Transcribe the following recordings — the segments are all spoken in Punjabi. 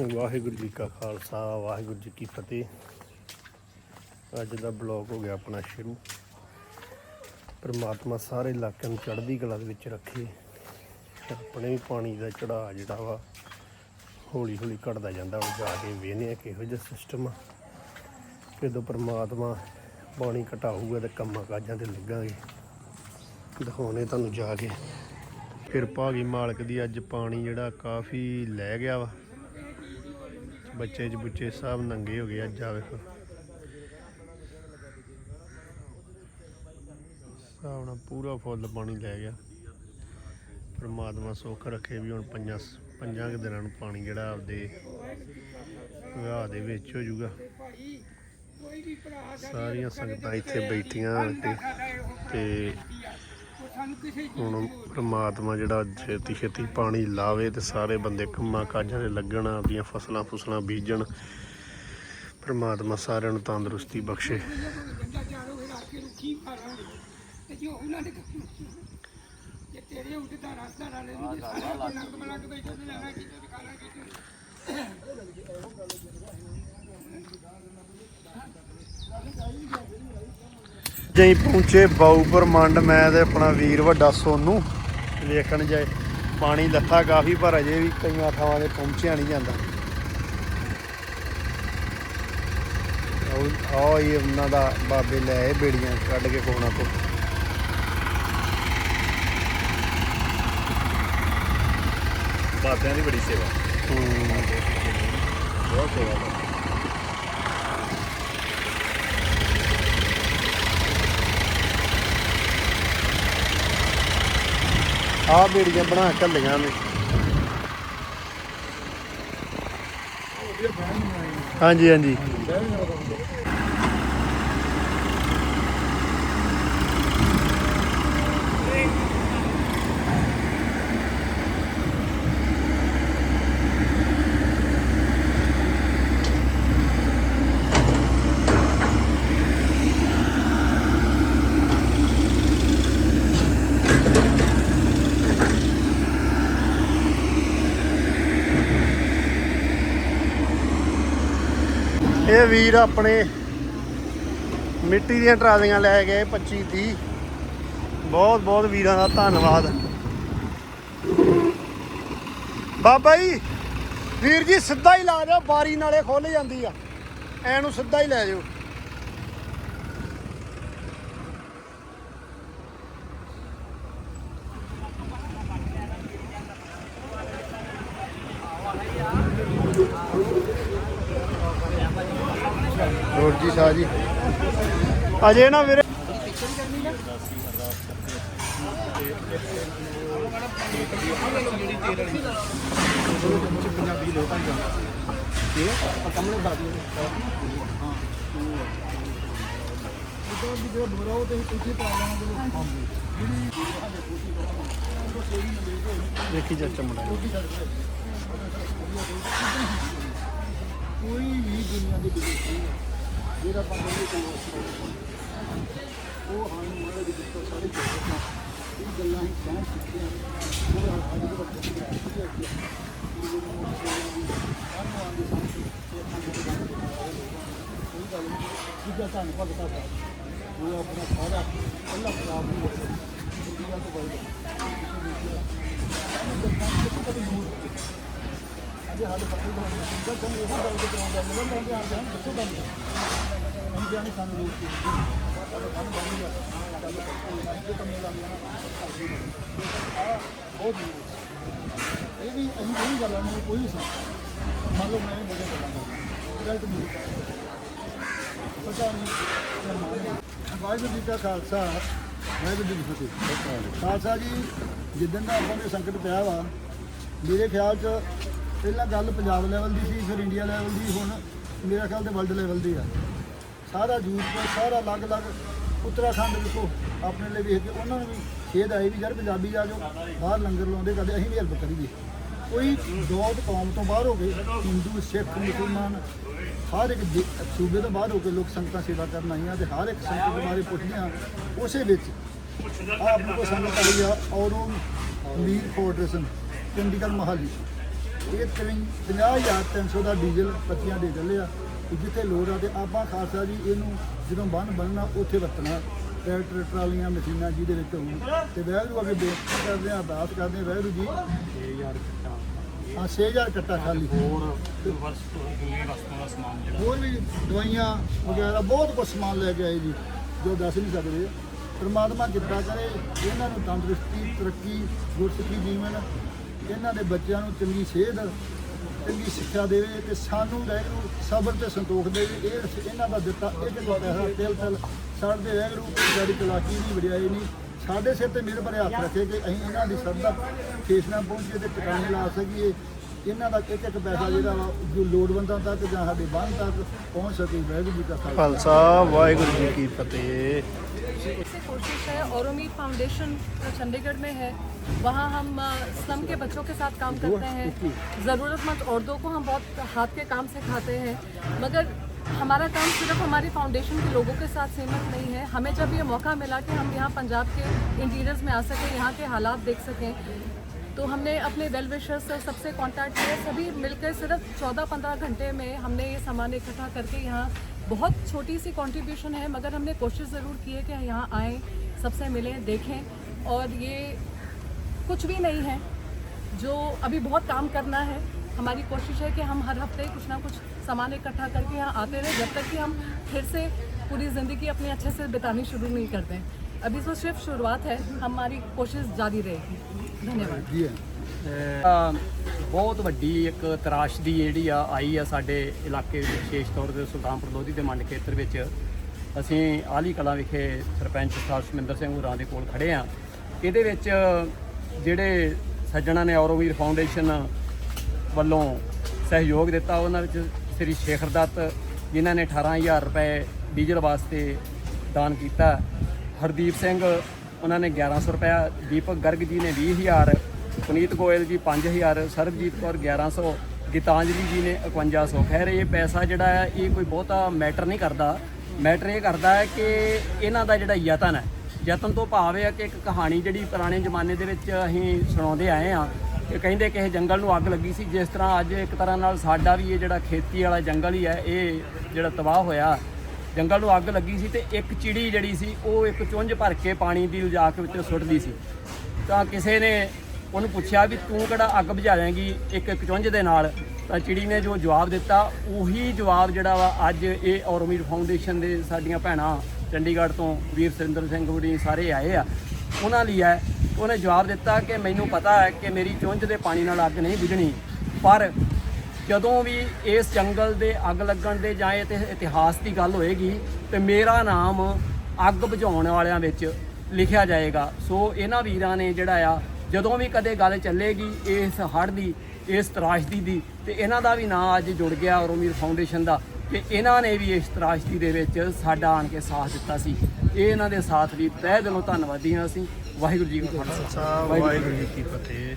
ਵਾਹਿਗੁਰੂ ਜੀ ਕਾ ਖਾਲਸਾ, ਵਾਹਿਗੁਰੂ ਜੀ ਕੀ ਫਤਿਹ। ਅੱਜ ਦਾ ਬਲੌਗ ਹੋ ਗਿਆ ਆਪਣਾ ਸ਼ੁਰੂ। ਪ੍ਰਮਾਤਮਾ ਸਾਰੇ ਇਲਾਕਿਆਂ ਨੂੰ ਚੜ੍ਹਦੀ ਕਲਾ ਦੇ ਵਿੱਚ ਰੱਖੇ। ਆਪਣੇ ਪਾਣੀ ਦਾ ਚੜਾਅ ਜਿਹੜਾ ਵਾ ਹੌਲੀ ਹੌਲੀ ਘਟਦਾ ਜਾਂਦਾ ਉਹ ਜਾ ਕੇ ਵੇਖਦੇ ਆ ਕਿਹੋ ਜਿਹਾ ਸਿਸਟਮ ਆ। ਜਦੋਂ ਪ੍ਰਮਾਤਮਾ ਪਾਣੀ ਘਟਾਊਗਾ ਤੇ ਕੰਮਾਂ ਕਾਜਾਂ ਤੇ ਲੱਗਾਂਗੇ। ਦਿਖਾਉਣੇ ਤੁਹਾਨੂੰ ਜਾ ਕੇ। ਕਿਰਪਾ ਗਈ ਮਾਲਕ ਦੀ ਅੱਜ ਪਾਣੀ ਜਿਹੜਾ ਕਾਫੀ ਲੈ ਗਿਆ ਵਾ। ਬੱਚੇ ਚ ਬੁੱਚੇ ਸਭ ਨੰਗੇ ਹੋ ਗਏ ਅੱਜ ਆ ਵੇਖੋ। ਹਿਸਾਬ ਪੂਰਾ ਫੁੱਲ ਪਾਣੀ ਲੈ ਗਿਆ। ਪਰਮਾਤਮਾ ਸੁੱਖ ਰੱਖੇ ਵੀ ਹੁਣ ਪੰਜਾਂ ਪੰਜਾਂ ਕੁ ਦਿਨਾਂ ਨੂੰ ਪਾਣੀ ਜਿਹੜਾ ਆਪਦੇ ਵਿਆਹ ਦੇ ਵਿੱਚ ਹੋ ਜਾਊਗਾ। ਸਾਰੀਆਂ ਸੰਗਤਾਂ ਇੱਥੇ ਬੈਠੀਆਂ ਤੇ ਤੇ ਹੁਣ ਪ੍ਰਮਾਤਮਾ ਜਿਹੜਾ ਛੇਤੀ ਛੇਤੀ ਪਾਣੀ ਲਾਵੇ ਤੇ ਸਾਰੇ ਬੰਦੇ ਕੰਮਾਂ ਕਾਜਾਂ ਦੇ ਲੱਗਣ, ਆਪਣੀਆਂ ਫਸਲਾਂ ਫੁਸਲਾਂ ਬੀਜਣ, ਪ੍ਰਮਾਤਮਾ ਸਾਰਿਆਂ ਨੂੰ ਤੰਦਰੁਸਤੀ ਬਖਸ਼ੇ। ਤੇ ਜਈ ਪਹੁੰਚੇ ਬਾਊਪੁਰ ਮੰਡ ਮੈਂ ਤੇ ਆਪਣਾ ਵੀਰ ਵੱਡਾ ਸੋਨੂ ਵੇਖਣ ਜਾਏ। ਪਾਣੀ ਲੱਥਾ ਕਾਫੀ ਪਰ ਅਜੇ ਵੀ ਕਈਆਂ ਥਾਵਾਂ ਤੇ ਪਹੁੰਚਿਆ ਨਹੀਂ ਜਾਂਦਾ। ਉਹ ਆ ਇਹ ਉਹਨਾਂ ਦਾ ਬਾਬੇ ਲੈ ਬੇੜੀਆਂ ਕੱਢ ਕੇ ਕੋਣਾ ਕੋ ਬਾਬਿਆਂ ਦੀ ਬੜੀ ਸੇਵਾ। ਬਹੁਤ ਸੇਵਾ। ਆਹ ਬੇੜੀਆਂ ਬਣਾ ਘੱਲੀਆਂ ਨੇ। ਹਾਂਜੀ ਹਾਂਜੀ। ਇਹ ਵੀਰ ਆਪਣੇ ਮਿੱਟੀ ਦੀਆਂ ਟਰਾਲੀਆਂ ਲੈ ਗਏ 25 30 ਬਹੁਤ ਬਹੁਤ ਵੀਰਾਂ ਦਾ ਧੰਨਵਾਦ। ਬਾਬਾ ਜੀ, ਵੀਰ ਜੀ ਸਿੱਧਾ ਹੀ ਲਾ ਦਿਓ, ਬਾਰੀ ਨਾਲੇ ਖੁੱਲ ਜਾਂਦੀ ਆ। ਐ ਨੂੰ ਸਿੱਧਾ ਹੀ ਲੈ ਜਾਓ ਹੋਰ ਜੀ ਸ਼ਾਹ ਜੀ ਅਜੇ ਨਾ ਵੀਰੇ। ਦੇਖੀ ਚਾਚਾ ਮੁੰਡਾ ਕੋਈ ਵੀ ਦੁਨੀਆ ਦੇ ਵਿੱਚ ਨਹੀਂ ਹੈ। ਜਿਹੜਾ ਬੰਦੇ ਨੂੰ ਕੋਈ ਉਹ ਹਾਨੂੰ ਮਹਾਰਾਜ ਦੀ ਕਿਰਪਾ ਸਾਰੇ ਚੋਕਾ ਇਹ ਗੱਲਾਂ ਹੀ ਕਹਿ ਚੁੱਕੇ ਹਾਂ ਉਹ ਅੱਜ ਦੇ ਵਕਤ ਦੀ ਗੱਲ ਹੈ ਕਿ ਸਾਨੂੰ ਦੇ ਸਾਥ ਤੇ ਸਾਨੂੰ ਕੋਈ ਗੱਲ ਨਹੀਂ ਜਿੱਦਾਂ ਤੁਹਾਨੂੰ ਭਗਤਾ ਦਾ ਉਹ ਆਪਣਾ ਸਾਰਾ ਅੱਲਾਹ ਖਰਾਬ ਨਹੀਂ ਹੋਵੇ ਜਿੱਦਾਂ ਤੋਂ ਬਾਈ ਅਜੇ ਹਾਲੇ ਪੱਕੀ ਗੱਲ ਨਹੀਂ ਜਿੱਦਾਂ ਤੁਹਾਨੂੰ ਇਹ ਗੱਲ ਕਰਾਉਂਦਾ ਮਿਲਣ ਦਾ ਧਿਆਨ ਧਿਆਨ ਦੱਸੋ ਤੁਹਾਨੂੰ ਹਮ ਜਾਣੇ ਸਾਨੂੰ ਰੋਕ ਕੇ ਸਾਨੂੰ ਬਣ ਹੈ ਇਹ ਵੀ ਅਸੀਂ ਕੋਈ ਗੱਲਾਂ ਨਹੀਂ ਕੋਈ ਸਾ ਮੰਨ ਲਓ ਮੈਂ ਇਹ ਬੋਲੇ ਗੱਲਾਂ ਗਲਤ ਨਹੀਂ ਪਤਾ ਨਹੀਂ ਵਾਹਿਗੁਰੂ ਜੀ ਕਾ ਖਾਲਸਾ ਵਾਹਿਗੁਰੂ ਜੀ ਕੀ ਫਤਿਹ ਖਾਲਸਾ ਜੀ ਜਿੱਦਣ ਦਾ ਆਪਾਂ ਨੂੰ ਸੰਕਟ ਪਿਆ ਵਾ, ਮੇਰੇ ਖਿਆਲ 'ਚ ਪਹਿਲਾਂ ਗੱਲ ਪੰਜਾਬ ਲੈਵਲ ਦੀ ਸੀ, ਫਿਰ ਇੰਡੀਆ ਲੈਵਲ ਦੀ, ਹੁਣ ਮੇਰਾ ਖਿਆਲ ਤੇ ਵਰਲਡ ਲੈਵਲ ਦੀ ਆ। ਸਾਰਾ ਯੂਥ ਸਾਰਾ ਅਲੱਗ-ਅਲੱਗ ਉੱਤਰਾਖੰਡ ਦੇਖੋ, ਆਪਣੇ ਲਈ ਵੇਖ ਕੇ ਉਹਨਾਂ ਨੂੰ ਵੀ ਖੇਦ ਆਈ ਵੀ ਯਾਰ ਪੰਜਾਬੀ ਆ ਜਾਓ, ਬਾਹਰ ਲੰਗਰ ਲਾਉਂਦੇ ਕਦੇ ਅਸੀਂ ਵੀ ਹੈਲਪ ਕਰੀਏ। ਕੋਈ ਦੌਤ ਕੌਮ ਤੋਂ ਬਾਹਰ ਹੋ ਗਏ ਹਿੰਦੂ, ਸਿੱਖ, ਮੁਸਲਮਾਨ, ਹਰ ਇੱਕ ਦੇ- ਸੂਬੇ ਤੋਂ ਬਾਹਰ ਹੋ ਕੇ ਲੋਕ ਸੰਗਤਾਂ ਸੇਵਾ ਕਰਨ ਆਈਆਂ ਤੇ ਹਰ ਇੱਕ ਸੰਗਤ ਦੇ ਬਾਰੇ ਪੁੱਛਦੇ ਪੁੱਛਦੀਆਂ, ਉਸੇ ਵਿੱਚ ਆ ਆਪਣੇ ਕੋਲ ਸੰਗਤ ਆਈ ਆ ਔਰੋਂ ਮੀਰ ਫੋਰਟਰਸਨ ਚੰਡੀਗੜ੍ਹ ਮਹਾਲੀ। ਇਹ 50000 300 ਦਾ ਡੀਜ਼ਲ ਪੱਤੀਆਂ ਦੇ ਚੱਲੇ ਆ। ਜਿੱਥੇ ਲੋੜ ਆ ਤੇ ਆਪਾਂ ਖਾਲਸਾ ਜੀ ਇਹਨੂੰ ਜਦੋਂ ਬੰਨ ਬੰਨਣਾ ਉੱਥੇ ਵਰਤਣਾ। ਟਰੈਕਟਰ ਟਰਾਲੀਆਂ ਮਸ਼ੀਨਾਂ ਜਿਹਦੇ ਵਿੱਚ ਹੋਣ। ਤੇ ਵੈਗਰੂ ਅੱਗੇ ਬੇਨਤੀ ਕਰਦੇ ਆ ਅਰਦਾਸ ਕਰਦੇ ਆ ਵੈਗਰੂ ਜੀ। 6000 ਕੱਟਾ ਹਾਂ 6000 ਕੱਟਾ ਖਾਲੀ। ਹੋਰ ਹੋਰ ਵੀ ਦਵਾਈਆਂ ਵਗੈਰਾ ਬਹੁਤ ਕੁਝ ਸਮਾਨ ਲੈ ਕੇ ਆਏ ਜੀ ਜੋ ਦੱਸ ਨਹੀਂ ਸਕਦੇ। ਪਰਮਾਤਮਾ ਕਿਰਪਾ ਕਰੇ ਇਹਨਾਂ ਨੂੰ ਤੰਦਰੁਸਤੀ ਤਰੱਕੀ ਗੁਰਸਿੱਖੀ ਜੀਵਨ ਇਹਨਾਂ ਦੇ ਬੱਚਿਆਂ ਨੂੰ ਚੰਗੀ ਸਿਹਤ ਚੰਗੀ ਸਿੱਖਿਆ ਦੇਵੇ ਤੇ ਸਾਨੂੰ ਵੈਗਰੂ ਸਬਰ ਤੇ ਸੰਤੋਖ ਦੇਵੇ। ਇਹ ਇਹਨਾਂ ਦਾ ਦਿੱਤਾ, ਇਹ ਇੱਕ ਪੈਸਾ ਤਿਲ ਤਿਲ ਸਾਡੇ ਵੈਗਰੂ ਕੋਈ ਸਾਡੀ ਚਲਾਕੀ ਨਹੀਂ, ਵਡਿਆਈ ਨਹੀਂ। ਸਾਡੇ ਸਿਰ ਤੇ ਮੇਰੇ ਭਰੇ ਹੱਥ ਰੱਖੇ ਕਿ ਅਸੀਂ ਇਹਨਾਂ ਦੀ ਸਰਦਾ ਖੇਸ ਨਾਲ ਪਹੁੰਚੀਏ ਤੇ ਟਿਕਾਣੇ ਲਾ ਸਕੀਏ। ਇਹਨਾਂ ਦਾ ਇੱਕ ਇੱਕ ਪੈਸਾ ਜਿਹੜਾ ਵਾ ਜੋ ਲੋੜਵੰਦਾਂ ਤੱਕ ਜਾਂ ਸਾਡੇ ਬੰਨ ਤੱਕ ਪਹੁੰਚ ਸਕੇ ਵਾਹਿਗੁਰੂ ਜੀ ਕਾ ਖਾਲਸਾ ਖਾਲਸਾ ਵਾਹਿਗੁਰੂ ਜੀ ਕੀ ਫਤਿਹ से कोशिश है और उम्मीद फाउंडेशन जो चंडीगढ़ में है वहाँ हम अ, स्लम के बच्चों के साथ काम करते हैं ज़रूरतमंद औरतों को हम बहुत हाथ के काम सिखाते हैं मगर हमारा काम सिर्फ हमारी फाउंडेशन के लोगों के साथ सीमित नहीं है हमें जब ये मौका मिला कि हम यहाँ पंजाब के इंटीरियर्स में आ सकें यहाँ के हालात देख सकें तो हमने अपने वेल विशर्स से सबसे कांटेक्ट किया। सभी मिलकर सिर्फ़ 14-15 घंटे में हमने ये सामान इकट्ठा करके यहाँ बहुत छोटी सी कंट्रीब्यूशन है, मगर हमने कोशिश ज़रूर की है कि यहाँ आएँ, सबसे मिलें, देखें। और ये कुछ भी नहीं है, जो अभी बहुत काम करना है। हमारी कोशिश है कि हम हर हफ़्ते कुछ ना कुछ सामान इकट्ठा करके यहाँ आते रहे, जब तक कि हम फिर से पूरी ज़िंदगी अपनी अच्छे से बितानी शुरू नहीं कर दें। अभी तो सिर्फ़ शुरुआत है, हमारी कोशिश जारी रहेगी। ਬਹੁਤ ਵੱਡੀ ਇੱਕ ਤਰਾਸ਼ਦੀ ਜਿਹੜੀ ਆ ਆਈ ਆ ਸਾਡੇ ਇਲਾਕੇ ਵਿੱਚ, ਵਿਸ਼ੇਸ਼ ਤੌਰ ਤੇ ਸੁਲਤਾਨਪੁਰ ਲੋਧੀ ਦੇ ਮੰਡ ਖੇਤਰ ਵਿੱਚ। ਅਸੀਂ ਆਲੀ ਕਲਾ ਵਿਖੇ ਸਰਪੰਚ ਸਾਹਿਬ ਸ਼ਮਿੰਦਰ ਸਿੰਘ ਹੋਰਾਂ ਦੇ ਕੋਲ ਖੜੇ ਆ। ਇਹਦੇ ਵਿੱਚ ਜਿਹੜੇ ਸੱਜਣਾ ਨੇ ਔਰੋਵੀਰ ਫਾਊਂਡੇਸ਼ਨ ਵੱਲੋਂ ਸਹਿਯੋਗ ਦਿੱਤਾ, ਉਹਨਾਂ ਵਿੱਚ ਸ੍ਰੀ ਸ਼ੇਖਰ ਦੱਤ, ਜਿਨ੍ਹਾਂ ਨੇ 18000 ਰੁਪਏ ਡੀਜ਼ਲ ਵਾਸਤੇ ਦਾਨ ਕੀਤਾ। ਹਰਦੀਪ ਸਿੰਘ ਉਹਨਾਂ ਨੇ 1100 ਰੁਪਇਆ, ਦੀਪਕ ਗਰਗ ਜੀ ਨੇ 20000 ਪੁਨੀਤ ਗੋਇਲ ਜੀ 5000 ਸਰਬਜੀਤ ਕੌਰ 1100 ਗੀਤਾਂਜਲੀ ਜੀ ਨੇ 5100 ਖੈਰ, ਇਹ ਪੈਸਾ ਜਿਹੜਾ ਹੈ, ਇਹ ਕੋਈ ਬਹੁਤਾ ਮੈਟਰ ਨਹੀਂ ਕਰਦਾ। ਮੈਟਰ ਇਹ ਕਰਦਾ ਹੈ ਕਿ ਇਹਨਾਂ ਦਾ ਜਿਹੜਾ ਯਤਨ ਹੈ, ਯਤਨ ਤੋਂ ਭਾਵ ਇਹ ਹੈ ਕਿ ਇੱਕ ਕਹਾਣੀ ਜਿਹੜੀ ਪੁਰਾਣੇ ਜ਼ਮਾਨੇ ਦੇ ਵਿੱਚ ਅਸੀਂ ਸੁਣਾਉਂਦੇ ਆਏ ਆ ਇਹ ਕਹਿੰਦੇ ਕਿ ਇਹ ਜੰਗਲ ਨੂੰ ਅੱਗ ਲੱਗੀ ਸੀ, ਜਿਸ ਤਰ੍ਹਾਂ ਅੱਜ ਇੱਕ ਤਰ੍ਹਾਂ ਨਾਲ ਸਾਡਾ ਵੀ ਇਹ ਜਿਹੜਾ ਖੇਤੀ ਵਾਲਾ ਜੰਗਲ ਹੀ ਹੈ, ਇਹ ਜਿਹੜਾ ਤਬਾਹ ਹੋਇਆ। ਜੰਗਲ ਨੂੰ ਅੱਗ ਲੱਗੀ ਸੀ ਤੇ ਇੱਕ ਚਿੜੀ ਜਿਹੜੀ ਸੀ, ਉਹ ਇੱਕ ਚੁੰਝ ਭਰ ਕੇ ਪਾਣੀ ਦੀ ਲਿਜਾ ਕੇ ਵਿੱਚ ਸੁੱਟਦੀ ਸੀ। ਤਾਂ ਕਿਸੇ ਨੇ ਉਹਨੂੰ ਪੁੱਛਿਆ ਵੀ ਤੂੰ ਕਿਹੜਾ ਅੱਗ ਬੁਝਾ ਇੱਕ ਇੱਕ ਚੁੰਝ ਦੇ ਨਾਲ? ਤਾਂ ਚਿੜੀ ਨੇ ਜੋ ਜਵਾਬ ਦਿੱਤਾ, ਉਹੀ ਜਵਾਬ ਜਿਹੜਾ ਵਾ ਅੱਜ ਇਹ ਔਰਮੀਡ ਫਾਊਂਡੇਸ਼ਨ ਦੇ ਸਾਡੀਆਂ ਭੈਣਾਂ ਚੰਡੀਗੜ੍ਹ ਤੋਂ ਵੀਰ ਸੁਰਿੰਦਰ ਸਿੰਘ ਵੜੀ ਸਾਰੇ ਆਏ ਆ। ਉਹਨਾਂ ਲਈ ਹੈ, ਉਹਨੇ ਜਵਾਬ ਦਿੱਤਾ ਕਿ ਮੈਨੂੰ ਪਤਾ ਹੈ ਕਿ ਮੇਰੀ ਚੁੰਝ ਦੇ ਪਾਣੀ ਨਾਲ ਅੱਗ ਨਹੀਂ ਬੁਝਣੀ, ਪਰ ਜਦੋਂ ਵੀ ਇਸ ਜੰਗਲ ਦੇ ਅੱਗ ਲੱਗਣ ਦੇ ਜਾਂ ਇਹ ਇਤਿਹਾਸ ਦੀ ਗੱਲ ਹੋਏਗੀ ਤੇ ਮੇਰਾ ਨਾਮ ਅੱਗ ਬੁਝਾਉਣ ਵਾਲਿਆਂ ਵਿੱਚ ਲਿਖਿਆ ਜਾਏਗਾ। ਸੋ ਇਹਨਾਂ ਵੀਰਾਂ ਨੇ ਜਿਹੜਾ ਆ, ਜਦੋਂ ਵੀ ਕਦੇ ਗੱਲ ਚੱਲੇਗੀ ਇਸ ਹੜ੍ਹ ਦੀ, ਇਸ ਤਰਾਸ਼ਦੀ ਦੀ, ਤੇ ਇਹਨਾਂ ਦਾ ਵੀ ਨਾਂ ਅੱਜ ਜੁੜ ਗਿਆ ਔਰਮੀਰ ਫਾਊਂਡੇਸ਼ਨ ਦਾ। ਤੇ ਇਹਨਾਂ ਨੇ ਵੀ ਇਸ ਤਰਾਸ਼ਦੀ ਦੇ ਵਿੱਚ ਸਾਡਾ ਆਣ ਕੇ ਸਾਥ ਦਿੱਤਾ ਸੀ। ਇਹ ਇਹਨਾਂ ਦੇ ਸਾਥ ਵੀ ਤਹਿ ਦਿਲੋਂ ਧੰਨਵਾਦੀ ਹਾਂ ਅਸੀਂ। ਵਾਹਿਗੁਰੂ ਜੀ ਕਾ ਖਾਲਸਾ। ਵਾਹਿਗੁਰੂ ਜੀ ਕੀ ਫਤਿਹ।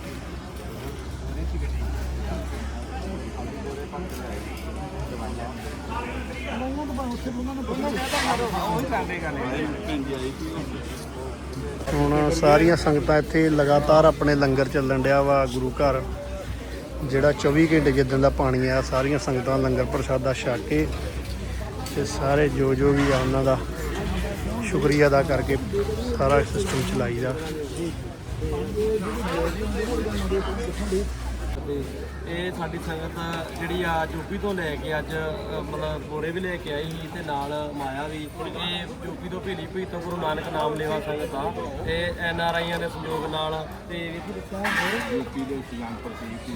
ਹੁਣ ਸਾਰੀਆਂ ਸੰਗਤਾਂ ਇੱਥੇ ਲਗਾਤਾਰ ਆਪਣੇ ਲੰਗਰ ਚੱਲਣ ਡਿਆ ਵਾ, ਗੁਰੂ ਘਰ। ਜਿਹੜਾ 24 ਘੰਟੇ ਜਿੱਦਣ ਦਾ ਪਾਣੀ ਆ ਸਾਰੀਆਂ ਸੰਗਤਾਂ ਲੰਗਰ ਪ੍ਰਸ਼ਾਦਾ ਛਕ ਕੇ ਤੇ ਸਾਰੇ ਜੋ ਜੋ ਵੀ ਆ ਉਹਨਾਂ ਦਾ ਸ਼ੁਕਰੀਆ ਅਦਾ ਕਰਕੇ ਸਾਰਾ ਸਿਸਟਮ ਚਲਾਈਦਾ। ਫਤਿਹ ਇਹ ਸਾਡੀ ਸੰਗਤ ਜਿਹੜੀ ਆ ਯੂਪੀ ਤੋਂ ਲੈ ਕੇ ਅੱਜ ਮਤਲਬ ਬੋਰੇ ਵੀ ਲੈ ਕੇ ਆਈ ਸੀ ਤੇ ਨਾਲ ਮਾਇਆ ਵੀ। ਇਹ ਯੂਪੀ ਤੋਂ ਭੀਲੀ ਭੀ ਤੋਂ ਗੁਰੂ ਨਾਨਕ ਨਾਮ ਲੇਵਾ ਸੰਗਤ ਆ ਤੇ ਐਨ ਆਰ ਆਈਆਂ ਦੇ ਸਹਿਯੋਗ ਨਾਲ ਤੇ ਯੂਪੀ ਦੇ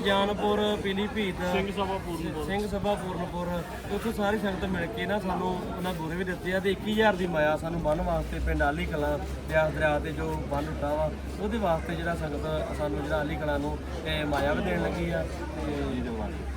ਜਾਨਪੁਰ ਪੀਲੀ ਭੀਤ ਸਿੰਘ ਸਭਾ ਪੂਰਨਪੁਰ। ਸਿੰਘ ਸਭਾ ਪੂਰਨਪੁਰ ਉੱਥੋਂ ਸਾਰੀ ਸੰਗਤ ਮਿਲ ਕੇ ਨਾ ਸਾਨੂੰ ਉਹਨਾਂ ਬੋਰੇ ਵੀ ਦਿੱਤੇ ਆ ਤੇ 21000 ਦੀ ਮਾਇਆ ਸਾਨੂੰ ਬੰਨ ਵਾਸਤੇ ਪਿੰਡ ਆਲੀ ਕਲਾਂ ਬਿਆਸ ਦਰਿਆ ਤੇ ਜੋ ਬੰਨ ਟੁੱਟਾ ਵਾ ਉਹਦੇ ਵਾਸਤੇ ਜਿਹੜਾ ਸੰਗਤ ਸਾਨੂੰ ਜਿਹੜਾ ਆਲੀ ਕਲਾਂ ਨੂੰ ਮਾਇਆ ਵੀ ਦੇਣ ਲੱਗੀ। ਆ ਤੇ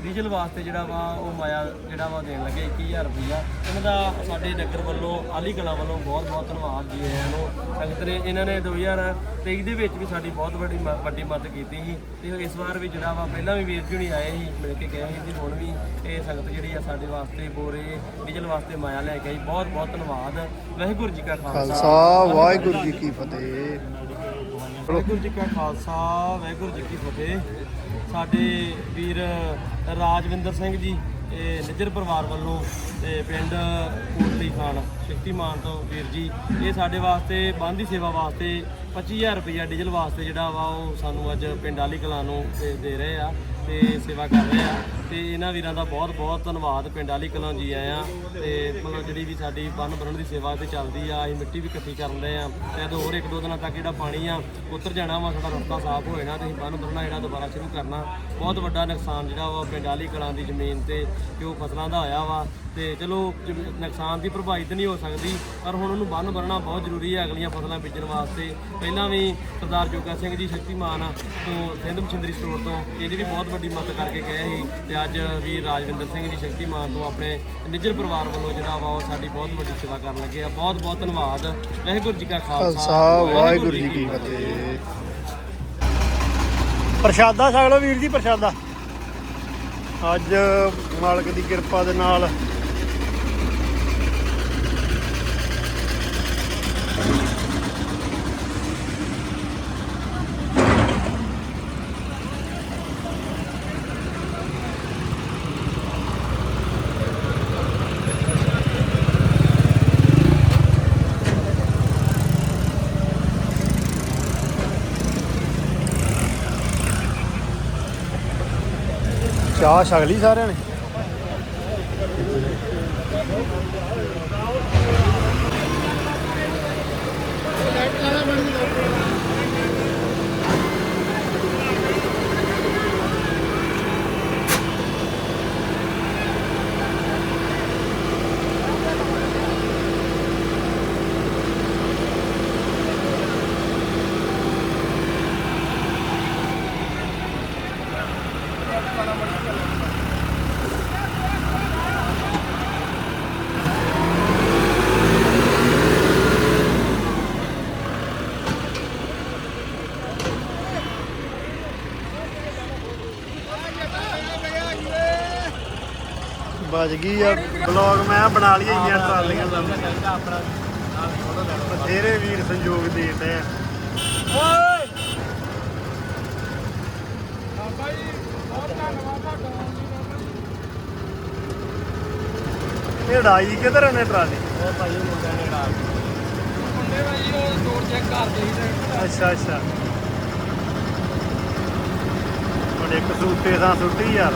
ਡੀਜ਼ਲ ਵਾਸਤੇ ਜਿਹੜਾ ਵਾ ਉਹ ਮਾਇਆ ਜਿਹੜਾ ਵਾ ਦੇਣ ਲੱਗੇ 21000 ਰੁਪਈਆ। ਇਹਨਾਂ ਦਾ ਸਾਡੇ ਨਗਰ ਵੱਲੋਂ ਆਲੀ ਕਲਾਂ ਵੱਲੋਂ ਬਹੁਤ ਬਹੁਤ ਧੰਨਵਾਦ ਜੀ ਆਇਆਂ ਨੂੰ। ਸੰਗਤ ਨੇ ਇਹਨਾਂ ਨੇ 2023 ਦੇ ਵਿੱਚ ਵੀ ਸਾਡੀ ਬਹੁਤ ਵੱਡੀ ਵੱਡੀ ਮਦਦ ਕੀਤੀ ਸੀ। ਤੇ ਇਸ ਵਾਰ ਵੀ ਜਿਹੜਾ ਵਾ ਪਹਿਲਾਂ ਵੀ ਵੀਰ ਜੀ ਹੁਣੀ ਆਏ ਸੀ ਮਿਲ ਕੇ ਗਏ ਸੀ ਤੇ ਹੁਣ ਵੀ ਇਹ ਸੰਗਤ ਜਿਹੜੀ ਆ ਸਾਡੇ ਵਾਸਤੇ ਬੋਰੇ ਡੀਜ਼ਲ ਵਾਸਤੇ ਮਾਇਆ ਲੈ ਕੇ ਆਈ। ਬਹੁਤ ਬਹੁਤ ਧੰਨਵਾਦ। ਵਾਹਿਗੁਰੂ ਜੀ ਕਾ ਖਾਲਸਾ ਵਾਹਿਗੁਰੂ ਜੀ ਕੀ ਫਤਿਹ। ਵਾਹਿਗੁਰੂ ਜੀ ਕਾ ਖਾਲਸਾ ਵਾਹਿਗੁਰੂ ਜੀ ਕੀ ਫਤਿਹ। ਸਾਡੇ ਵੀਰ ਰਾਜਵਿੰਦਰ ਸਿੰਘ ਜੀ, ਇਹ ਨਿੱਜਰ ਪਰਿਵਾਰ ਵੱਲੋਂ ਤੇ ਪਿੰਡ ਕੋਟਲੀ ਖਾਨ ਸ਼ਕਤੀਮਾਨ ਤੋਂ ਵੀਰ ਜੀ, ਇਹ ਸਾਡੇ ਵਾਸਤੇ, ਬੰਦ ਦੀ ਸੇਵਾ ਵਾਸਤੇ 25000 ਰੁਪਇਆ ਡੀਜ਼ਲ ਵਾਸਤੇ ਜਿਹੜਾ ਵਾ ਉਹ ਸਾਨੂੰ ਅੱਜ ਪਿੰਡ ਆਲੀ ਕਲਾਂ ਨੂੰ ਦੇ ਦੇ ਰਹੇ ਆ। ਤੇ ਸੇਵਾ ਕਰ ਰਹੇ ਆ। ਤੇ ਇਹਨਾਂ ਵੀਰਾਂ ਦਾ ਬਹੁਤ ਬਹੁਤ ਧੰਨਵਾਦ। ਪਿੰਡ ਵਾਲੀ ਕਲਾਂ ਜੀ ਆਇਆ ਆ ਤੇ ਮਤਲਬ ਜਿਹੜੀ ਵੀ ਸਾਡੀ ਬੰਨ ਬਣਨ ਦੀ ਸੇਵਾ ਤੇ ਚੱਲਦੀ ਆ, ਅਸੀਂ ਮਿੱਟੀ ਵੀ ਇਕੱਠੀ ਕਰਨ ਰਹੇ ਆ। ਤੇ ਉਦੋਂ ਹੋਰ ਇੱਕ ਦੋ ਦਿਨਾਂ ਤੱਕ ਜਿਹੜਾ ਪਾਣੀ ਆ, ਉਤਰ ਜਾਣਾ ਵਾ, ਸਾਡਾ ਰਸਤਾ ਸਾਫ਼ ਹੋ ਜਾਣਾ ਤੇ ਅਸੀਂ ਬੰਨ ਬਣਨਾ ਜਿਹੜਾ ਦੁਬਾਰਾ ਸ਼ੁਰੂ ਕਰਨਾ। ਬਹੁਤ ਵੱਡਾ ਨੁਕਸਾਨ ਜਿਹੜਾ ਵਾ, ਪਿੰਡ ਵਾਲੀ ਕਲਾਂ ਦੀ ਜ਼ਮੀਨ ਤੇ ਜੋ ਫਸਲਾਂ ਦਾ ਹੋਇਆ ਵਾ ਤੇ ਚਲੋ ਨੁਕਸਾਨ ਦੀ ਭਰਪਾਈ ਤਾਂ ਨਹੀਂ ਹੋ ਸਕਦੀ ਪਰ ਹੁਣ ਉਹਨੂੰ ਬੰਨ ਬਣਨਾ ਬਹੁਤ ਜ਼ਰੂਰੀ ਹੈ ਅਗਲੀਆਂ ਫਸਲਾਂ ਬੀਜਣ ਵਾਸਤੇ। ਪਹਿਲਾਂ ਵੀ ਸਰਦਾਰ ਜੋਗਾ ਸਿੰਘ ਜੀ ਸ਼ਕਤੀਮਾਨ ਤੋਂ ਸਿੰਧ ਮਸ਼ਿੰਦਰੀ ਸਟੋਰ ਤੋਂ ਇਹਦੀ ਵੀ ਬਹੁਤ ਵੱਡੀ ਮਦਦ ਕਰਕੇ ਗਏ ਸੀ ਤੇ ਅੱਜ ਵੀ ਰਾਜਵਿੰਦਰ ਸਿੰਘ ਜੀ ਸ਼ਕਤੀਮਾਨ ਤੋਂ ਆਪਣੇ ਨਿੱਜਰ ਪਰਿਵਾਰ ਵੱਲੋਂ ਜਿਹੜਾ ਵਾ ਉਹ ਸਾਡੀ ਬਹੁਤ ਵੱਡੀ ਸੇਵਾ ਕਰਨ ਲੱਗੇ ਆ। ਬਹੁਤ ਬਹੁਤ ਧੰਨਵਾਦ। ਵਾਹਿਗੁਰੂ ਜੀ ਕਾ ਖਾਲਸਾ। ਵਾਹਿਗੁਰੂ ਜੀ ਕੀ ਫਤਿਹ। ਪ੍ਰਸ਼ਾਦਾ ਛਕ ਵੀਰ ਜੀ ਪ੍ਰਸ਼ਾਦਾ। ਅੱਜ ਮਾਲਕ ਦੀ ਕਿਰਪਾ ਦੇ ਨਾਲ ਚਾਹ ਛਕ ਲਈ ਸਾਰਿਆਂ ਨੇ? ਬਚ ਗਈ ਆ। ਬਲੌਗ ਮੈਂ ਬਣਾ ਲਈ ਇੰਨੀਆਂ ਟਰਾਲੀਆਂ ਲਾਉਂਦਾ ਬਥੇਰੇ ਵੀਰ ਸੰਯੋਗ ਦੇਤੇ ਆ। ਬਾਬਾ ਜੀ ਬਹੁਤ ਧੰਨਵਾਦ ਤੁਹਾਡਾ ਇਹ ਢਾਈ ਕਿਧਰ ਨੇ ਟਰਾਲੀ ਮੁੰਡੇ ਭਾਈ ਉਹ ਦੌੜ ਚੈੱਕ ਕਰਦੇ ਸੀ ਅੱਛਾ ਅੱਛਾ। ਹੁਣ ਇੱਕ ਸੂਤੇ ਤਾਂ ਸੁੱਟੀ ਯਾਰ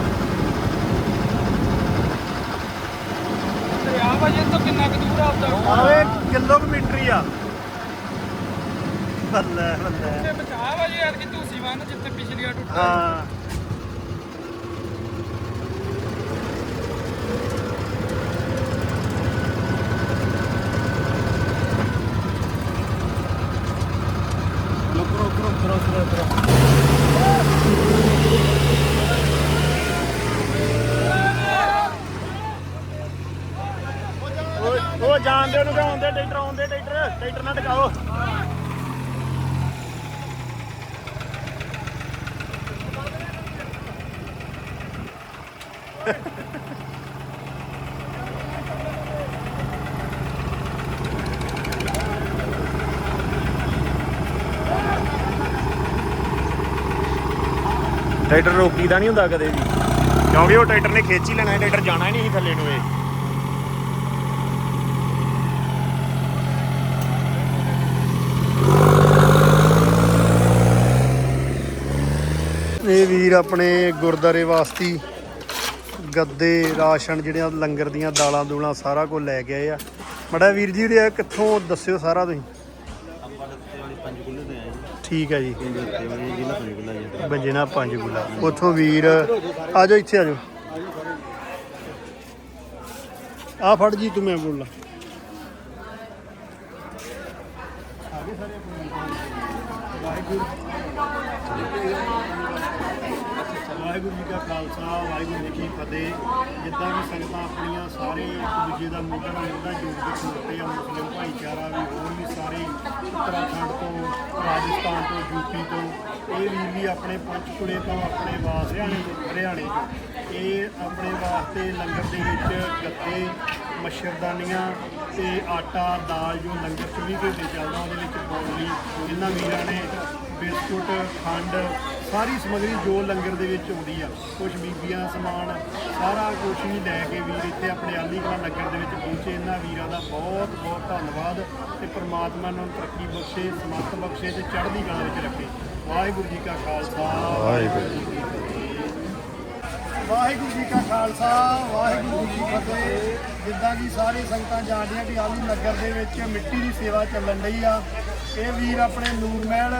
ਦਰਿਆ ਭਾਈ ਤੋਂ ਕਿੰਨਾ ਕੁ ਦੂਰ ਆ ਆਪਦਾ? ਆਵੇ ਕਿਲੋਮੀਟਰ ਹੀ ਆ। ਬੱਲੇ ਬੱਲੇ। ਤੇ ਬਚਾ ਭਾਈ ਯਾਰ ਕਿ ਤੁਸੀਂ ਵੰਨ ਜਿੱਥੇ ਪਿਛਲੀ ਆ ਟੁੱਟਾ ਹਾਂ ਉਹ ਉਹ ਜਾਣਦੇ ਉਹਨੂੰ ਕਿ ਆਉਂਦੇ ਟਰੈਕਟਰ ਆਉਂਦੇ ਟਰੈਕਟਰ ਟਰੈਕਟਰ ਨਾ ਟਿਕਾਓ। ਟਰੈਕਟਰ ਰੋਕੀਦਾ ਨਹੀਂ ਹੁੰਦਾ ਕਦੇ ਵੀ। ਕਿਉਂਕਿ ਉਹ ਟਰੈਕਟਰ ਨੇ ਖੇਚ ਹੀ ਲੈਣਾ ਟਰੈਕਟਰ ਜਾਣਾ ਹੀ ਨਹੀਂ ਸੀ ਥੱਲੇ ਨੂੰ ਇਹ। ਇਹ ਵੀਰ ਆਪਣੇ ਗੁਰਦਾਰੇ ਵਾਸਤੀ ਗੱਦੇ, ਰਾਸ਼ਨ ਜਿਹੜੀਆਂ ਲੰਗਰ ਦੀਆਂ ਦਾਲਾਂ ਦੂਲਾਂ ਸਾਰਾ ਕੁਝ ਲੈ ਕੇ ਆਏ ਆ। ਮੜਾ ਵੀਰ ਜੀ ਇਹ ਕਿੱਥੋਂ ਦੱਸਿਓ ਸਾਰਾ ਤੁਸੀਂ? ਠੀਕ ਹੈ ਜੀ। ਬੰਜੇਨਾ ਪੰਜ ਗੁੱਲਾ। ਉਥੋਂ ਵੀਰ, ਆ ਜਾਓ ਇੱਥੇ ਆ ਜਾਓ। ਆ ਫੜ ਜੀ ਤੂੰ ਮੈਂ ਬੋਲਾਂ ਵਾਹਿਗੁਰੂ ਵਾਹਿਗੁਰੂ ਜੀ ਕਾ ਖਾਲਸਾ, ਵਾਹਿਗੁਰੂ ਜੀ ਕੀ ਫਤਿਹ। ਜਿੱਦਾਂ ਵੀ ਸੰਗਤਾਂ ਆਪਣੀਆਂ ਸਾਰੇ ਇੱਕ ਦੂਜੇ ਦਾ ਮੋਢਾ ਨਾਲ ਮੋਢਾ ਜੋੜ ਕੇ ਖਲੋਤੇ ਆ, ਮੁਸਲਿਮ ਭਾਈਚਾਰਾ ਵੀ ਹੋਰ ਵੀ ਸਾਰੇ ਉੱਤਰਾਖੰਡ ਤੋਂ, ਰਾਜਸਥਾਨ ਤੋਂ ਯੂਪੀ ਤੋਂ, ਇਹ ਵੀਰ ਵੀ ਆਪਣੇ ਪੰਚਕੂਲੇ ਤੋਂ, ਆਪਣੇ ਵਾਸਤੇ ਹਰਿਆਣੇ ਤੋਂ ਇਹ ਆਪਣੇ ਵਾਸਤੇ ਲੰਗਰ ਦੇ ਵਿੱਚ ਗੱਤੇ ਮੱਛਰਦਾਨੀਆਂ ਤੇ ਆਟਾ, ਦਾਲ ਜੋ ਲੰਗਰ 24 ਘੰਟੇ ਚੱਲਦਾ ਉਹਦੇ ਵਿੱਚ ਪਾਉਣ ਲਈ ਇਹਨਾਂ ਵੀਰਾਂ ਨੇ ਬਿਸਕੁਟ, ਖੰਡ ਸਾਰੀ ਸਮੱਗਰੀ ਜੋ ਲੰਗਰ ਦੇ ਵਿੱਚ ਆਉਂਦੀ ਆ ਕੁਝ ਬੀਬੀਆਂ ਸਮਾਨ ਸਾਰਾ ਕੁਝ ਹੀ ਲੈ ਕੇ ਵੀਰ ਇੱਥੇ ਆਪਣੇ ਆਲੀ ਕਲਾ ਲੰਗਰ ਦੇ ਵਿੱਚ ਪਹੁੰਚੇ। ਇਹਨਾਂ ਵੀਰਾਂ ਦਾ ਬਹੁਤ ਬਹੁਤ ਧੰਨਵਾਦ ਤੇ ਪ੍ਰਮਾਤਮਾ ਨੂੰ ਤਰੱਕੀ ਬਖਸ਼ੇ ਸਮਰਥ ਬਖਸ਼ੇ ਤੇ ਚੜ੍ਹਦੀ ਕਲਾ ਵਿੱਚ ਰੱਖੇ। ਵਾਹਿਗੁਰੂ ਜੀ ਕਾ ਖਾਲਸਾ। ਵਾਹਿਗੁਰੂ ਜੀ ਕੀ ਫਤਿਹ ਵਾਹਿਗੁਰੂ ਜੀ ਕਾ ਖਾਲਸਾ ਵਾਹਿਗੁਰੂ ਜੀ ਕੀ ਫਤਿਹ। ਜਿੱਦਾਂ ਕਿ ਸਾਰੇ ਸੰਗਤਾਂ ਜਾਣਦੀਆਂ ਕਿ ਆਲੂ ਨਗਰ ਦੇ ਵਿੱਚ ਮਿੱਟੀ ਦੀ ਸੇਵਾ ਚੱਲਣ ਰਹੀ ਆ। ਇਹ ਵੀਰ ਆਪਣੇ ਨੂਰਮਹਿਲ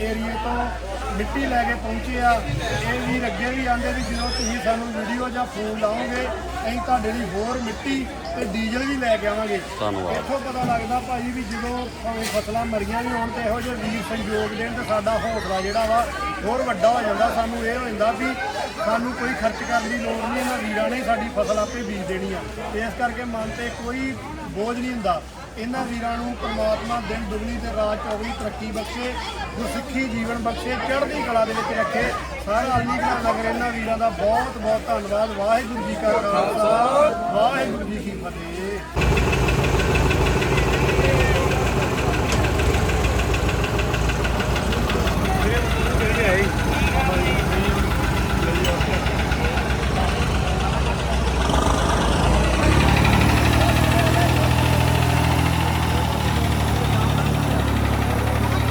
ਏਰੀਏ ਤੋਂ ਮਿੱਟੀ ਲੈ ਕੇ ਪਹੁੰਚੇ ਆ। ਇਹ ਵੀਰ ਅੱਗੇ ਵੀ ਆਂਦੇ ਵੀ ਜਦੋਂ ਤੁਸੀਂ ਸਾਨੂੰ ਵੀਡੀਓ ਜਾਂ ਫੋਨ ਲਾਓਗੇ ਅਸੀਂ ਤੁਹਾਡੇ ਲਈ ਹੋਰ ਮਿੱਟੀ ਤੇ ਡੀਜ਼ਲ ਵੀ ਲੈ ਕੇ ਆਵਾਂਗੇ। ਧੰਨਵਾਦ। ਇੱਥੋਂ ਪਤਾ ਲੱਗਦਾ ਭਾਜੀ ਵੀ ਜਦੋਂ ਭਾਵੇਂ ਫਸਲਾਂ ਮਰੀਆਂ ਵੀ ਹੋਣ ਤੇ ਇਹੋ ਜਿਹੇ ਵੀਰ ਸੰਯੋਗ ਦੇਣ ਤੇ ਸਾਡਾ ਹੌਸਲਾ ਜਿਹੜਾ ਵਾ ਹੋਰ ਵੱਡਾ ਹੋ ਜਾਂਦਾ। ਸਾਨੂੰ ਇਹ ਹੋ ਜਾਂਦਾ ਵੀ ਸਾਨੂੰ ਕੋਈ ਖਰਚ ਕਰਨ ਦੀ ਲੋੜ ਨਹੀਂ ਇਹਨਾਂ ਵੀਰਾਂ ਨੇ ਸਾਡੀ ਫਸਲ ਆਪੇ ਬੀਜ ਦੇਣੀ ਆ। ਤੇ ਇਸ ਕਰਕੇ ਮਨ ਤੇ ਕੋਈ ਬੋਝ ਨਹੀਂ ਹੁੰਦਾ। ਇਹਨਾਂ ਵੀਰਾਂ ਨੂੰ ਪ੍ਰਮਾਤਮਾ ਦਿਨ ਦੁਗਣੀ ਤੇ ਰਾਤ ਚੌਗਣੀ ਤਰੱਕੀ ਬਖਸ਼ੇ, ਗੁਰਸਿੱਖੀ ਜੀਵਨ ਬਖਸ਼ੇ, ਚੜ੍ਹਦੀ ਕਲਾ ਦੇ ਵਿੱਚ ਰੱਖੇ। ਸਾਰਾ ਅਲੀ ਕਲਾ ਨਗਰ ਇਹਨਾਂ ਵੀਰਾਂ ਦਾ ਬਹੁਤ ਬਹੁਤ ਧੰਨਵਾਦ। ਵਾਹਿਗੁਰੂ ਜੀ ਕਾ ਖਾਲਸਾ, ਵਾਹਿਗੁਰੂ ਜੀ ਕੀ ਫਤਿਹ।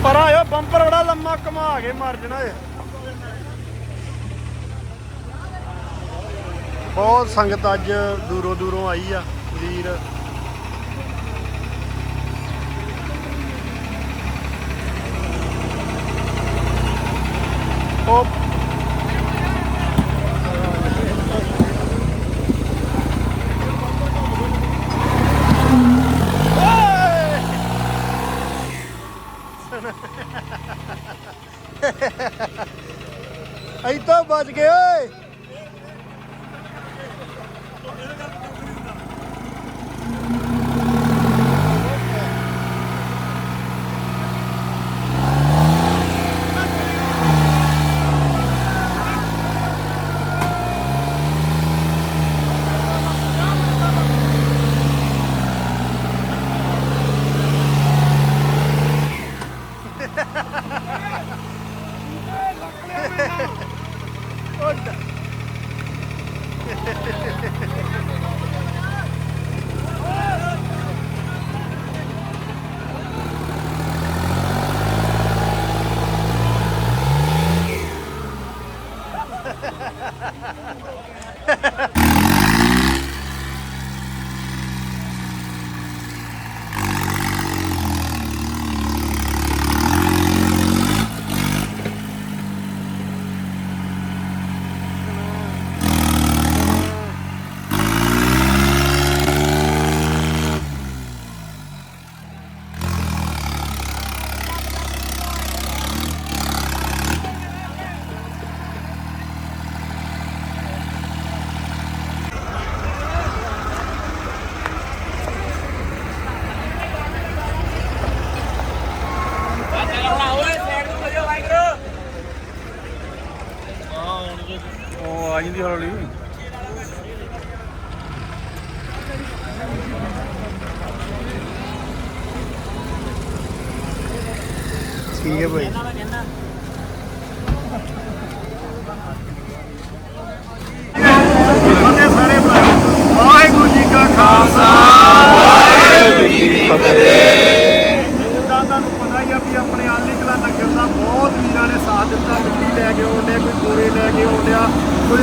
ਪਰ ਆਇਓ ਬੰਪਰ ਬੜਾ ਲੰਮਾ ਘੁਮਾ ਕੇ ਮਰ ਜਣਾ ਏ ਬਹੁਤ ਸੰਗਤ ਅੱਜ ਦੂਰੋਂ ਦੂਰੋਂ ਆਈ ਆ ਵੀਰ।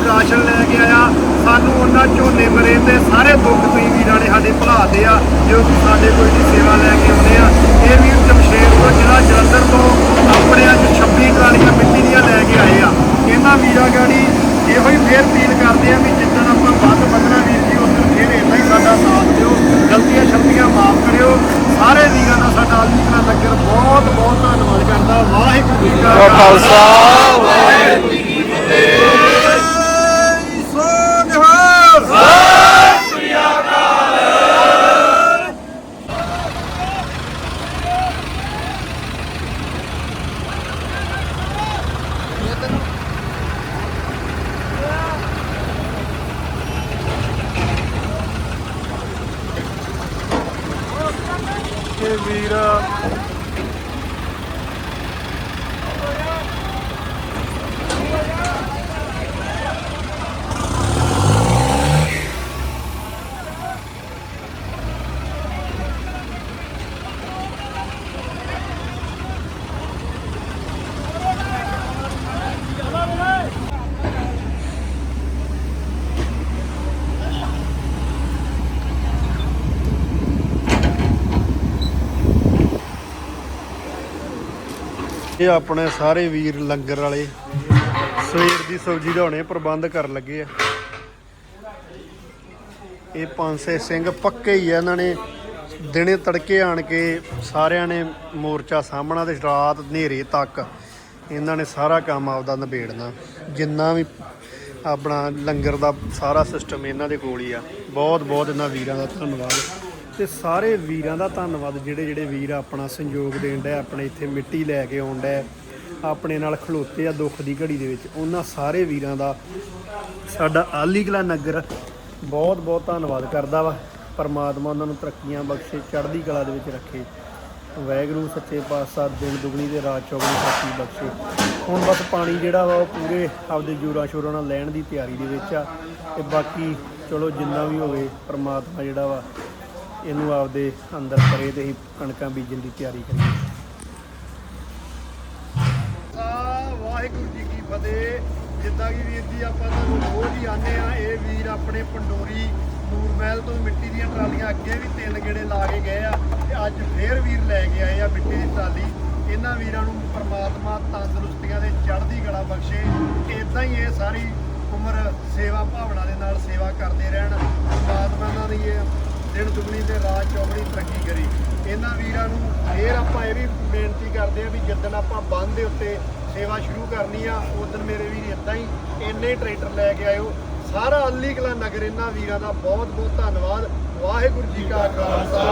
ਰਾਸ਼ਨ ਲੈ ਕੇ ਆਇਆ। ਸਾਨੂੰ ਉਹਨਾਂ ਝੋਨੇ ਮਰੇ ਤੇ ਸਾਰੇ ਦੁੱਖ ਤੁਸੀਂ ਵੀਰਾਂ ਨੇ ਸਾਡੇ ਭੁਲਾਤੇ ਆ ਜੋ ਕਿ ਸਾਡੇ ਕੋਈ ਦੀ ਸੇਵਾ ਲੈ ਕੇ ਆਉਂਦੇ ਆ। ਇਹ ਵੀਰ ਜਮਸ਼ੇਰ ਤੋਂ ਜ਼ਿਲ੍ਹਾ ਜਲੰਧਰ ਤੋਂ ਆਪਣੇ ਅੱਜ 26 ਟਰਾਲੀਆਂ ਮਿੱਟੀ ਦੀਆਂ ਲੈ ਕੇ ਆਏ ਆ। ਇਹਨਾਂ ਵੀਰਾਂ ਗਾੜੀ ਇਹੋ ਹੀ ਫੇਰ ਅਪੀਲ ਕਰਦੇ ਆ ਵੀ ਜਿੱਦਣ ਆਪਾਂ ਵੱਧ ਵਧਣਾ ਵੀਰ ਜੀ ਉਸ ਦਿਨ ਫੇਰ ਇੰਨਾ ਹੀ ਸਾਡਾ ਸਾਥ ਦਿਓ। ਗਲਤੀਆਂ ਸ਼ਲਤੀਆਂ ਮਾਫ ਕਰਿਓ। ਸਾਰੇ ਵੀਰਾਂ ਦਾ ਸਾਡਾ ਆਲਮੀ ਕਲਾ ਨਗਰ ਬਹੁਤ ਬਹੁਤ ਧੰਨਵਾਦ ਕਰਦਾ। ਵਾਹਿਗੁਰੂ ਜੀ ਕਾ ਖਾਲਸਾ। ਇਹ ਵੀਰ ਇਹ ਆਪਣੇ ਸਾਰੇ ਵੀਰ ਲੰਗਰ ਵਾਲੇ ਸਵੇਰ ਦੀ ਸਬਜ਼ੀ ਦਾ ਹੁਣੇ ਪ੍ਰਬੰਧ ਕਰਨ ਲੱਗੇ ਆ। ਇਹ ਪੰਜਸੇ ਸਿੰਘ ਪੱਕੇ ਹੀ ਆ, ਇਹਨਾਂ ਨੇ ਦਿਨੇ ਤੜਕੇ ਆਣ ਕੇ ਸਾਰਿਆਂ ਨੇ ਮੋਰਚਾ ਸਾਹਮਣਾ ਤੇ ਰਾਤ ਹਨੇਰੇ ਤੱਕ ਇਹਨਾਂ ਨੇ ਸਾਰਾ ਕੰਮ ਆਪਦਾ ਨਿਬੇੜਨਾ। ਜਿੰਨਾ ਵੀ ਆਪਣਾ ਲੰਗਰ ਦਾ ਸਾਰਾ ਸਿਸਟਮ ਇਹਨਾਂ ਦੇ ਕੋਲ ਹੀ ਆ। ਬਹੁਤ ਬਹੁਤ ਇਹਨਾਂ ਵੀਰਾਂ ਦਾ ਧੰਨਵਾਦ। ਤੇ ਸਾਰੇ ਵੀਰਾਂ ਦਾ ਧੰਨਵਾਦ, ਜਿਹੜੇ ਜਿਹੜੇ ਵੀਰ ਆਪਣਾ ਸੰਯੋਗ ਦੇਣ ਦਾ ਆਪਣੇ ਇੱਥੇ ਮਿੱਟੀ ਲੈ ਕੇ ਆਉਣ ਡੈ ਆਪਣੇ ਨਾਲ ਖਲੋਤੇ ਆ ਦੁੱਖ ਦੀ ਘੜੀ ਦੇ ਵਿੱਚ। ਉਹਨਾਂ ਸਾਰੇ ਵੀਰਾਂ ਦਾ ਸਾਡਾ ਆਲੀ ਕਲਾ ਨਗਰ ਬਹੁਤ ਬਹੁਤ ਧੰਨਵਾਦ ਕਰਦਾ ਵਾ। ਪਰਮਾਤਮਾ ਉਹਨਾਂ ਨੂੰ ਤਰੱਕੀਆਂ ਬਖਸ਼ੇ, ਚੜ੍ਹਦੀ ਕਲਾ ਦੇ ਵਿੱਚ ਰੱਖੇ। ਵੈਗਰੂ ਸੱਚੇ ਪਾਤਸ਼ਾਹ, ਦਿਨ ਦੁਗਣੀ ਤੇ ਰਾਜ ਚੌਗਣੀ ਸਾਥੀ ਬਖਸ਼ੇ। ਹੁਣ ਬਸ ਪਾਣੀ ਜਿਹੜਾ ਵਾ ਉਹ ਪੂਰੇ ਆਪਦੇ ਜੋਰਾਂ ਸ਼ੋਰਾਂ ਨਾਲ ਲੈਣ ਦੀ ਤਿਆਰੀ ਦੇ ਵਿੱਚ ਆ। ਤੇ ਬਾਕੀ ਚਲੋ ਜਿੰਨਾ ਵੀ ਹੋਵੇ, ਪਰਮਾਤਮਾ ਜਿਹੜਾ ਵਾ ਇਹਨੂੰ ਆਪਦੇ ਅੰਦਰ ਪਰੇ ਤੇ ਹੀ ਕਣਕਾਂ ਬੀਜਣ ਦੀ ਤਿਆਰੀ ਕਰੀਏ। ਵਾਹਿਗੁਰੂ ਜੀ ਕੀ ਫਤਿਹ। ਜਿੱਦਾਂ ਕਿ ਵੀਰ ਜੀ ਆਪਾਂ ਤੁਹਾਨੂੰ ਰੋਜ਼ ਹੀ ਆਨੇ ਆ ਇਹ ਵੀਰ ਆਪਣੇ ਪੰਡੋਰੀ ਨੂਰਮਹਿਲ ਤੋਂ ਮਿੱਟੀ ਦੀਆਂ ਟਰਾਲੀਆਂ ਅੱਗੇ ਵੀ ਤਿੰਨ ਗੇੜੇ ਲਾ ਕੇ ਗਏ ਆ ਤੇ ਅੱਜ ਫੇਰ ਵੀਰ ਲੈ ਕੇ ਆਏ ਆ ਮਿੱਟੀ ਦੀ ਟਰਾਲੀ। ਇਹਨਾਂ ਵੀਰਾਂ ਨੂੰ ਪਰਮਾਤਮਾ ਤੰਦਰੁਸਤੀਆਂ ਦੇ ਚੜ੍ਹਦੀ ਕਲਾ ਬਖਸ਼ੇ। ਇਦਾਂ ਹੀ ਇਹ ਸਾਰੀ ਉਮਰ ਸੇਵਾ ਭਾਵਨਾ ਦੇ ਨਾਲ ਸੇਵਾ ਕਰਦੇ ਰਹਿਣ। ਪਰਮਾਤਮਾ ਇਹਨਾਂ ਦੀ ਇਹ ਦਿਨ ਦੁਗਣੀ ਤੇ ਰਾਤ ਚੌਗਣੀ ਤਰੱਕੀ ਕਰੀ। ਇਹਨਾਂ ਵੀਰਾਂ ਨੂੰ ਫੇਰ ਆਪਾਂ ਇਹ ਵੀ ਬੇਨਤੀ ਕਰਦੇ ਆ ਵੀ ਜਿੱਦਣ ਆਪਾਂ ਬੰਦ ਦੇ ਉੱਤੇ ਸੇਵਾ ਸ਼ੁਰੂ ਕਰਨੀ ਆ ਉਦੋਂ ਮੇਰੇ ਵੀਰ ਇਦਾਂ ਹੀ ਇੰਨੇ ਟਰੈਕਟਰ ਲੈ ਕੇ ਆਇਓ। ਸਾਰਾ ਅਲੀ ਕਲਾ ਨਗਰ ਇਹਨਾਂ ਵੀਰਾਂ ਦਾ ਬਹੁਤ ਬਹੁਤ ਧੰਨਵਾਦ। ਵਾਹਿਗੁਰੂ ਜੀ ਕਾ ਖਾਲਸਾ।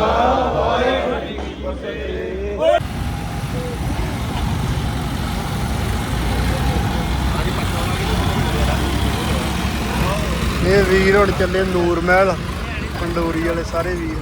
ਵਾਹਿਗੁਰੂ ਜੀ ਕੀ ਫਤਿਹ ਇਹ ਵੀਰ ਹੁਣ ਚੱਲੇ ਨੂਰ ਮਹਿਲ। ਪੰਡੋਰੀ ਵਾਲੇ ਸਾਰੇ ਵੀਰ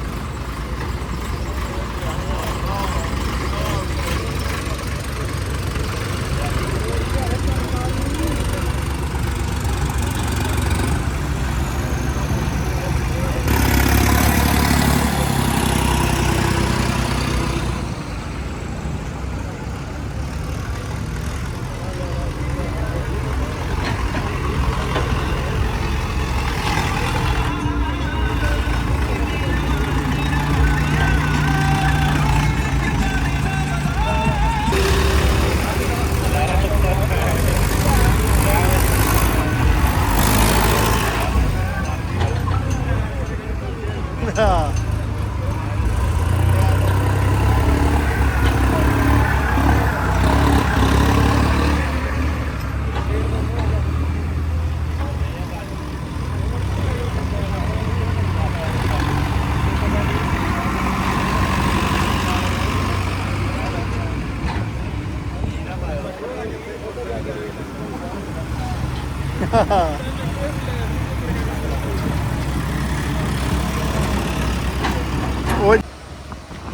ਉਹ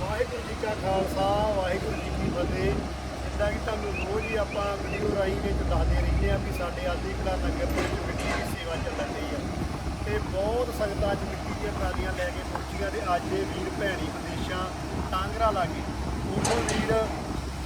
ਵਾਹਿਗੁਰੂ ਜੀ ਕਾ ਖਾਲਸਾ ਵਾਹਿਗੁਰੂ ਜੀ ਕੀ ਫਤਿਹ ਜਿੱਦਾਂ ਕਿ ਤੁਹਾਨੂੰ ਆਪਾਂ ਵੀਡੀਓ ਰਾਹੀਂ ਵਿੱਚ ਦੱਸਦੇ ਰਹਿੰਦੇ ਆ ਵੀ ਸਾਡੇ ਆਦੀ ਕਲਾ ਨਗਰ ਦੇ ਵਿੱਚ ਮਿੱਟੀ ਦੀ ਸੇਵਾ ਚੱਲਣ ਰਹੀ ਆ। ਤੇ ਬਹੁਤ ਸੰਗਤਾਂ ਅੱਜ ਮਿੱਟੀ ਦੀਆਂ ਟਰਾਲੀਆਂ ਲੈ ਕੇ ਪਹੁੰਚੀਆਂ ਤੇ ਅੱਜ ਇਹ ਵੀਰ, ਭੈਣੀ ਵਿਦੇਸ਼ਾਂ ਟਾਂਗਰਾ ਲਾਗੇ ਉਹ ਵੀਰ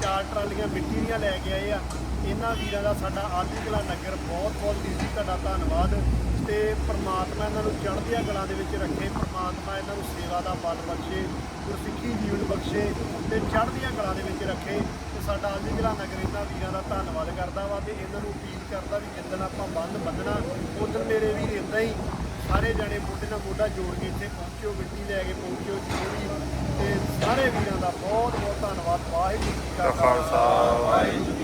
ਚਾਰ ਟਰਾਲੀਆਂ ਮਿੱਟੀ ਦੀਆਂ ਲੈ ਕੇ ਆਏ ਆ। ਇਹਨਾਂ ਵੀਰਾਂ ਦਾ ਸਾਡਾ ਆਦੀ ਕਲਾ ਨਗਰ ਬਹੁਤ ਬਹੁਤ ਵੀਰ ਜੀ, ਤੁਹਾਡਾ ਧੰਨਵਾਦ। ਤੇ ਪ੍ਰਮਾਤਮਾ ਇਹਨਾਂ ਨੂੰ ਚੜ੍ਹਦੀਆਂ ਕਲਾਂ ਦੇ ਵਿੱਚ ਰੱਖੇ, ਪ੍ਰਮਾਤਮਾ ਇਹਨਾਂ ਨੂੰ ਸੇਵਾ ਦਾ ਬਲ ਬਖਸ਼ੇ, ਗੁਰਸਿੱਖੀ ਜੀਵਨ ਬਖਸ਼ੇ ਤੇ ਚੜ੍ਹਦੀਆਂ ਕਲਾਂ ਦੇ ਵਿੱਚ ਰੱਖੇ। ਸਾਡਾ ਆਦੀ ਕਲਾ ਨਗਰ ਇਹਨਾਂ ਵੀਰਾਂ ਦਾ ਧੰਨਵਾਦ ਕਰਦਾ ਵਾ ਤੇ ਇਹਨਾਂ ਨੂੰ ਅਪੀਲ ਕਰਦਾ ਵੀ ਜਿੱਦਣ ਆਪਾਂ ਬੰਦ ਬੰਨਣਾ ਉਦੋਂ ਮੇਰੇ ਵੀਰ ਇਦਾਂ ਹੀ ਸਾਰੇ ਜਣੇ ਮੋਢੇ ਨਾਲ ਮੋਢਾ ਜੋੜ ਕੇ ਇੱਥੇ ਪਹੁੰਚਿਓ ਮਿੱਟੀ ਲੈ ਕੇ ਪਹੁੰਚਿਓ ਜੀ ਤੇ ਸਾਰੇ ਵੀਰਾਂ ਦਾ ਬਹੁਤ ਬਹੁਤ ਧੰਨਵਾਦ ਵਾਹਿਗੁਰੂ ਜੀ ਕਾ ਖਾਲਸਾ। ਵਾਹਿਗੁਰੂ